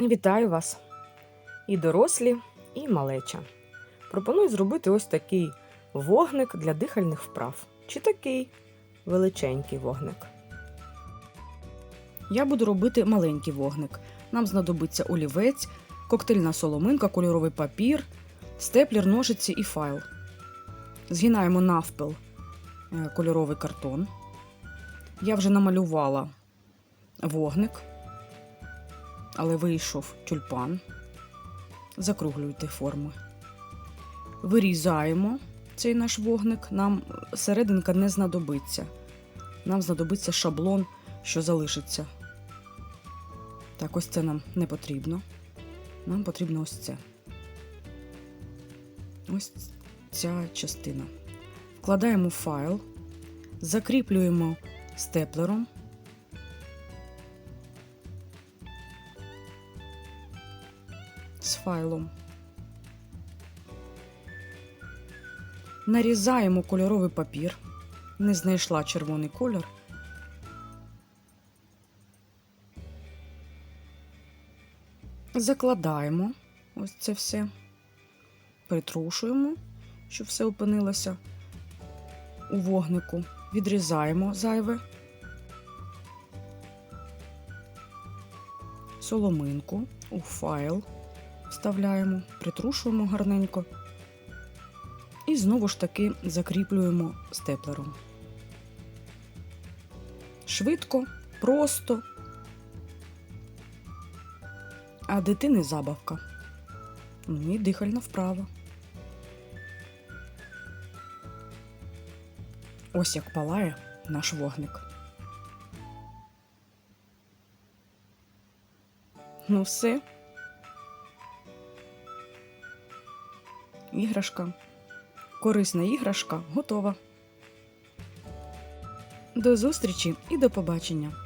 Вітаю вас! І дорослі, і малеча. Пропоную зробити ось такий вогник для дихальних вправ. Чи такий величенький вогник. Я буду робити маленький вогник. Нам знадобиться олівець, коктейльна соломинка, кольоровий папір, степлер, ножиці і файл. Згинаємо навпіл е, кольоровий картон. Я вже намалювала вогник, але вийшов тюльпан. Закруглюйте форми. Вирізаємо цей наш вогник. Нам серединка не знадобиться. Нам знадобиться шаблон, що залишиться. Так, ось це нам не потрібно. Нам потрібно ось це. Ось ця частина. Вкладаємо файл, закріплюємо степлером. З файлом. Нарізаємо кольоровий папір. Не знайшла червоний кольор. Закладаємо ось це все, притрушуємо, щоб все опинилося у вогнику. Відрізаємо зайве, соломинку у файл вставляємо, притрушуємо гарненько і знову ж таки закріплюємо степлером. Швидко, просто а дитини забавка. Ну і дихальна вправа. Ось як палає наш вогник. Ну все. Іграшка. Корисна іграшка готова. До зустрічі і до побачення!